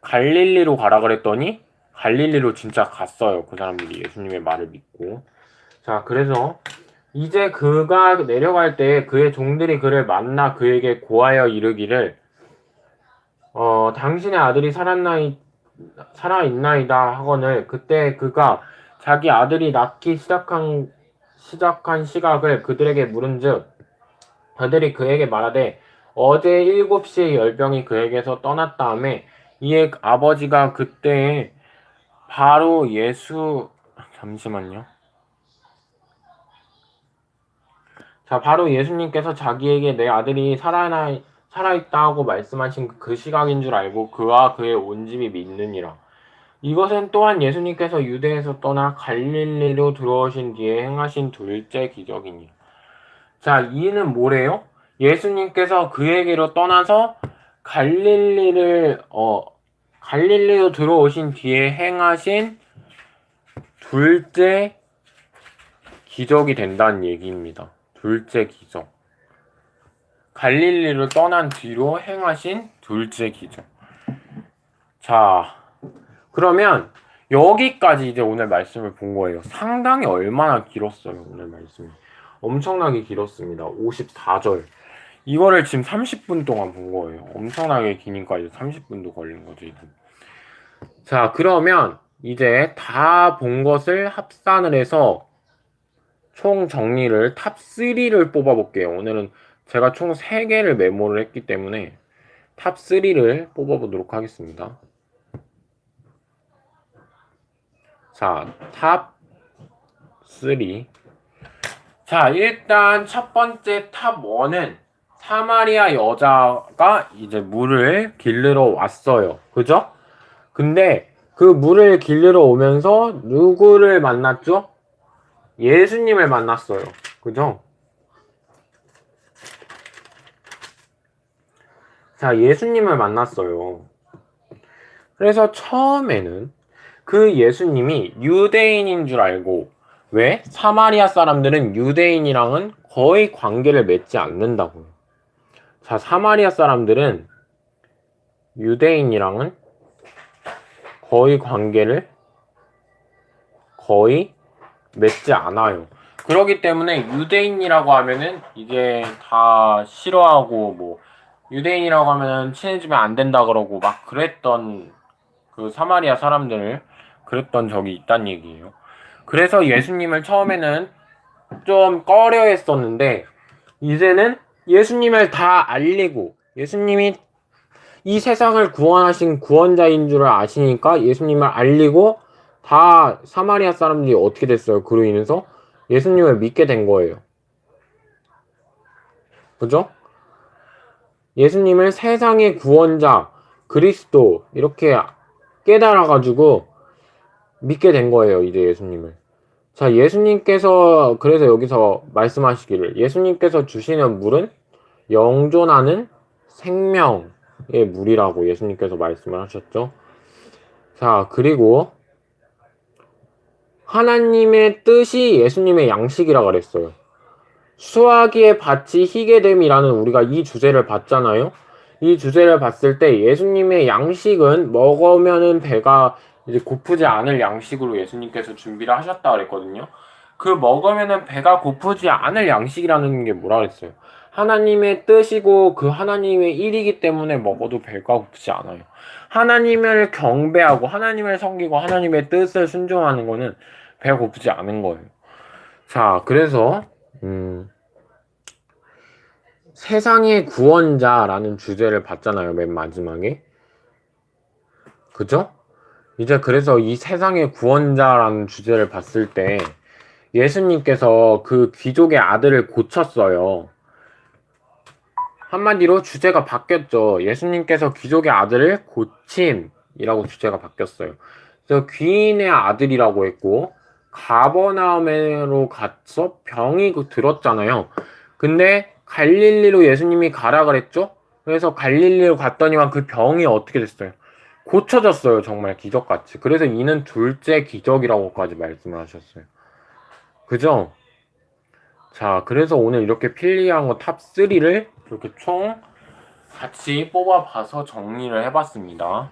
갈릴리로 가라 그랬더니 갈릴리로 진짜 갔어요. 그 사람들이 예수님의 말을 믿고. 자, 그래서 이제 그가 내려갈 때 그의 종들이 그를 만나 그에게 고하여 이르기를 어, 당신의 아들이 살았나이 살아 있나이다 하거늘 그때 그가 자기 아들이 낳기 시작한 시작한 시각을 그들에게 물은즉 그들이 그에게 말하되 어제 일곱 시에 열병이 그에게서 떠났다음에 이에 아버지가 그때 바로 예수 잠시만요. 자, 바로 예수님께서 자기에게 내 아들이 살아나 살아있다 하고 말씀하신 그 시각인 줄 알고 그와 그의 온 집이 믿느니라. 이것은 또한 예수님께서 유대에서 떠나 갈릴리로 들어오신 뒤에 행하신 둘째 기적이니. 자, 이는 뭐래요? 예수님께서 그에게로 떠나서 갈릴리를 어 갈릴리로 들어오신 뒤에 행하신 둘째 기적이 된다는 얘기입니다. 둘째 기적. 갈릴리를 떠난 뒤로 행하신 둘째 기적. 자, 그러면 여기까지 이제 오늘 말씀을 본 거예요. 상당히 얼마나 길었어요, 오늘 말씀이. 엄청나게 길었습니다. 54절. 이거를 지금 30분 동안 본 거예요. 엄청나게 기니까 이제 30분도 걸린 거죠, 이제. 자, 그러면 이제 다 본 것을 합산을 해서 총 정리를 탑 3를 뽑아 볼게요. 오늘은 제가 총 3개를 메모를 했기 때문에 탑 3를 뽑아 보도록 하겠습니다. 자, 탑 3. 자, 일단 첫 번째 탑 1은 사마리아 여자가 이제 물을 길르러 왔어요. 그죠? 근데 그 물을 길르러 오면서 누구를 만났죠? 예수님을 만났어요. 그죠? 자, 예수님을 만났어요. 그래서 처음에는 그 예수님이 유대인인 줄 알고 왜? 사마리아 사람들은 유대인이랑은 거의 관계를 맺지 않는다고요. 자, 사마리아 사람들은 유대인이랑은 거의 관계를 거의 맺지 않아요. 그렇기 때문에 유대인이라고 하면은 이게 다 싫어하고 뭐 유대인이라고 하면은 친해지면 안 된다 그러고 막 그랬던 그 사마리아 사람들 그랬던 적이 있단 얘기예요. 그래서 예수님을 처음에는 좀 꺼려 했었는데 이제는 예수님을 다 알리고 예수님이 이 세상을 구원하신 구원자인 줄 아시니까 예수님을 알리고 다 사마리아 사람들이 어떻게 됐어요? 그로 인해서 예수님을 믿게 된 거예요. 그죠? 예수님을 세상의 구원자, 그리스도, 이렇게 깨달아가지고 믿게 된 거예요, 이제 예수님을. 자, 예수님께서, 그래서 여기서 말씀하시기를, 예수님께서 주시는 물은 영존하는 생명의 물이라고 예수님께서 말씀을 하셨죠. 자, 그리고 하나님의 뜻이 예수님의 양식이라 그랬어요. 수화기의 밭이 희게 됨이라는 우리가 이 주제를 봤잖아요. 이 주제를 봤을 때 예수님의 양식은 먹으면은 배가 이제 고프지 않을 양식으로 예수님께서 준비를 하셨다 그랬거든요. 그 먹으면은 배가 고프지 않을 양식이라는 게 뭐라 그랬어요? 하나님의 뜻이고 그 하나님의 일이기 때문에 먹어도 배가 고프지 않아요. 하나님을 경배하고 하나님을 섬기고 하나님의 뜻을 순종하는 거는 배가 고프지 않은 거예요. 자, 그래서 음, 세상의 구원자라는 주제를 봤잖아요, 맨 마지막에. 그죠? 이제 그래서 이 세상의 구원자라는 주제를 봤을 때 예수님께서 그 귀족의 아들을 고쳤어요. 한마디로 주제가 바뀌었죠. 예수님께서 귀족의 아들을 고침이라고 주제가 바뀌었어요. 그래서 귀인의 아들이라고 했고 가버나움으로 가서 병이 그 들었잖아요. 근데 갈릴리로 예수님이 가라 그랬죠? 그래서 갈릴리로 갔더니만 그 병이 어떻게 됐어요? 고쳐졌어요. 정말 기적같이. 그래서 이는 둘째 기적이라고까지 말씀을 하셨어요. 그죠? 자, 그래서 오늘 이렇게 필리한 거탑 3를 이렇게 총 같이 뽑아봐서 정리를 해봤습니다.